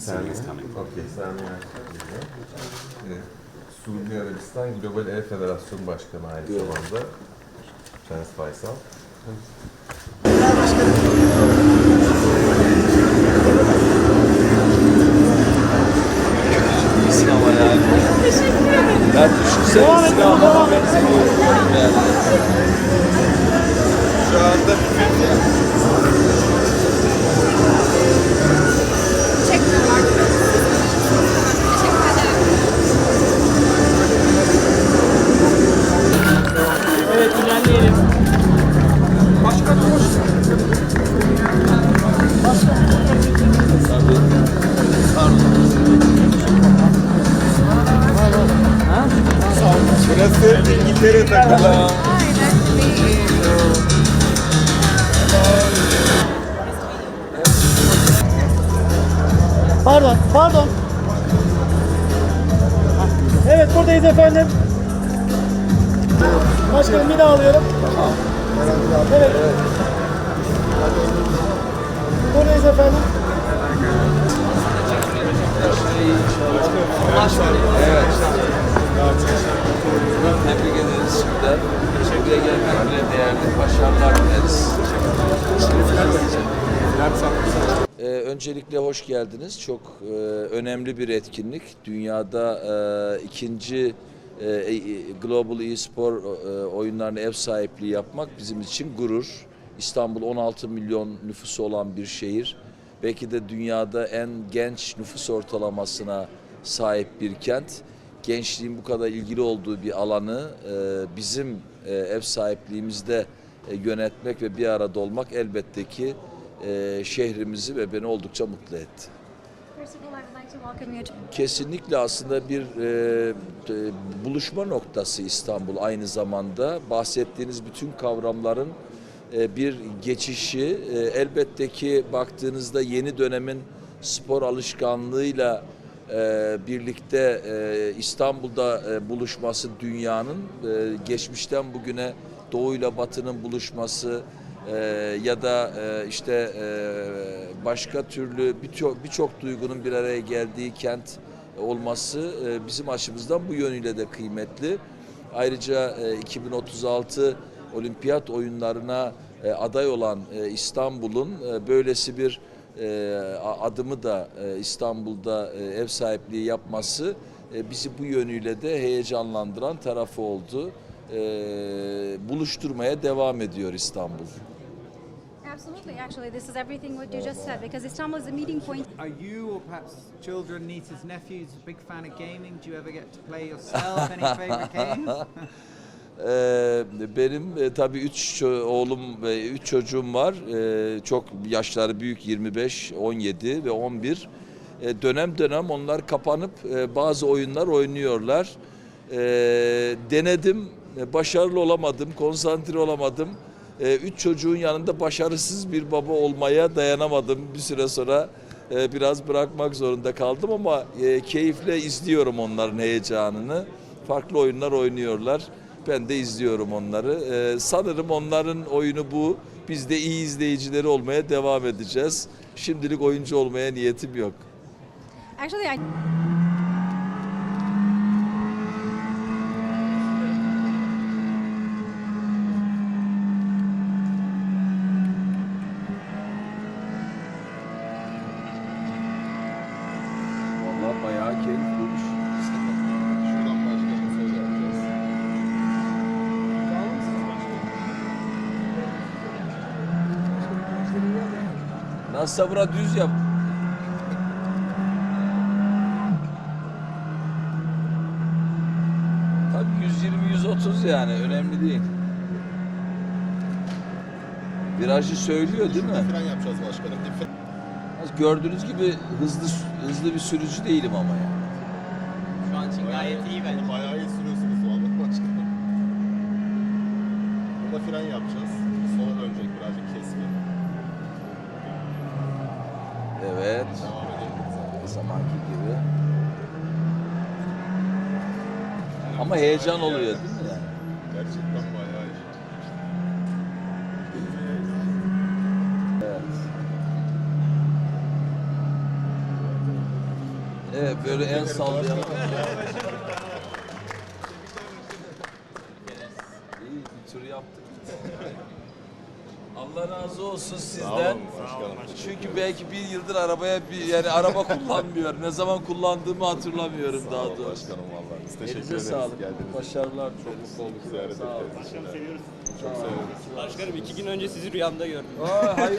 Sami is coming. Sami. Evet. Suudi Arabistan Global E Federasyon Başkanı aynı zamanda. Prens Faysal. Ama yani. Ben düşünsene silahıma benzemiyorum yani. Şu anda. Burası İngiltere takımı. Pardon, pardon. Evet buradayız efendim. Başkanım bir daha alıyorum. Evet. Buradayız efendim. Tebrik şimdiden. Buraya gelmek bile değerli. Başarılar dileriz. Ee, öncelikle hoş geldiniz. Çok e, önemli bir etkinlik. Dünyada e, ikinci e, e, Global e-spor e, oyunlarına ev sahipliği yapmak bizim için gurur. İstanbul 16 milyon nüfusu olan bir şehir. Belki de dünyada en genç nüfus ortalamasına sahip bir kent. Gençliğin bu kadar ilgili olduğu bir alanı e, bizim e, ev sahipliğimizde e, yönetmek ve bir arada olmak elbette ki e, şehrimizi ve beni oldukça mutlu etti. Kesinlikle aslında bir e, e, buluşma noktası İstanbul aynı zamanda. Bahsettiğiniz bütün kavramların e, bir geçişi. E, elbette ki baktığınızda yeni dönemin spor alışkanlığıyla e, birlikte e, İstanbul'da e, buluşması dünyanın e, geçmişten bugüne doğuyla batının buluşması e, ya da e, işte e, başka türlü birçok birçok duygunun bir araya geldiği kent olması e, bizim açımızdan bu yönüyle de kıymetli. Ayrıca e, 2036 olimpiyat oyunlarına e, aday olan e, İstanbul'un e, böylesi bir adımı da e, İstanbul'da e, ev sahipliği yapması e, bizi bu yönüyle de heyecanlandıran tarafı oldu. E, buluşturmaya devam ediyor İstanbul. Absolutely, actually, this is everything what you just said because Istanbul is a meeting point. Are you or perhaps children, nieces, nephews a big fan of gaming? Do you ever get to play yourself? Any favourite games? Ee, benim e, tabii üç oğlum ve üç çocuğum var. Ee, çok yaşları büyük 25, 17 ve 11. Ee, dönem dönem onlar kapanıp e, bazı oyunlar oynuyorlar. Ee, denedim, e, başarılı olamadım, konsantre olamadım. Ee, üç çocuğun yanında başarısız bir baba olmaya dayanamadım. Bir süre sonra e, biraz bırakmak zorunda kaldım ama e, keyifle izliyorum onların heyecanını. Farklı oyunlar oynuyorlar. Ben de izliyorum onları. Ee, sanırım onların oyunu bu. Biz de iyi izleyicileri olmaya devam edeceğiz. Şimdilik oyuncu olmaya niyetim yok. Actually, I Vallahi bayağı keyifliymiş. Şuradan başkanı söz yapacağız. Nasılsa bura düz yap. Tabii 120-130 yani önemli değil. Virajı söylüyor değil mi? Fren yapacağız başkanım. Dip fren. Gördüğünüz gibi hızlı hızlı bir sürücü değilim ama yani. Şu an için gayet iyi bence. Bayağı iyi sürüyorsunuz Muhammed başkanım. Burada fren yapacağız. Zamanki gibi. Ama heyecan oluyor değil mi yani? Gerçekten bayağı iyi. Evet. Evet böyle el sallayalım. İyi bir tur yaptık. Allah razı olsun sizden. Çünkü belki bir yıldır arabaya bir yani araba kullanmıyor. Ne zaman kullandığımı hatırlamıyorum daha doğrusu. Başkanım vallahi. Biz teşekkür Elinize ederiz. sağlık. Geldiğiniz için. Başarılar. Çok mutlu olduk. Ziyaret Sağ olun. ederiz. Başkanım iki gün önce sizi rüyamda gördüm. Aa, hayır.